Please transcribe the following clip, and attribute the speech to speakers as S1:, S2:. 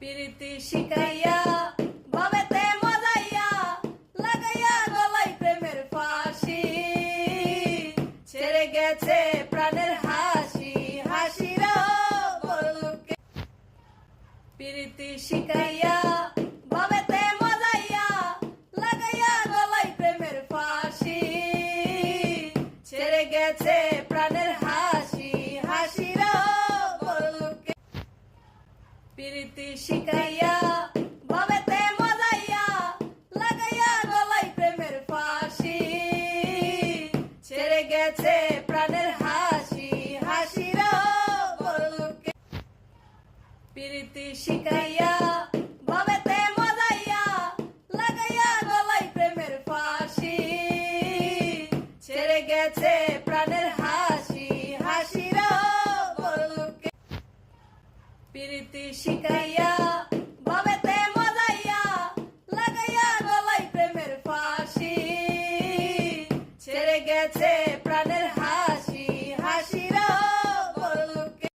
S1: প্রীতি শিখাইয়া, ভবেতে মজাইয়া, লাগাইয়া গলায় প্রেমের ফাঁসি। ছেড়ে গেছে প্রাণের হাসি, হাসির প্রীতি শিখাইয়া, ভবেতে মজাইয়া, লাগাইয়া গলায় প্রেমের ফাঁসি। ছেড়ে গেছে প্রীতি শিখাইয়া ভবেতে মজাইয়া, লাগাইয়া গলায় প্রেমের ফাঁসি। ছেড়ে গেছে প্রাণের হাসি হাসির বলুকে প্রীতি শিখাইয়া ভবেতে মজাইয়া, লাগাইয়া গলায় প্রেমের ফাঁসি। ছেড়ে গেছে হাসির বলুকে প্রীতি শিখাইয়া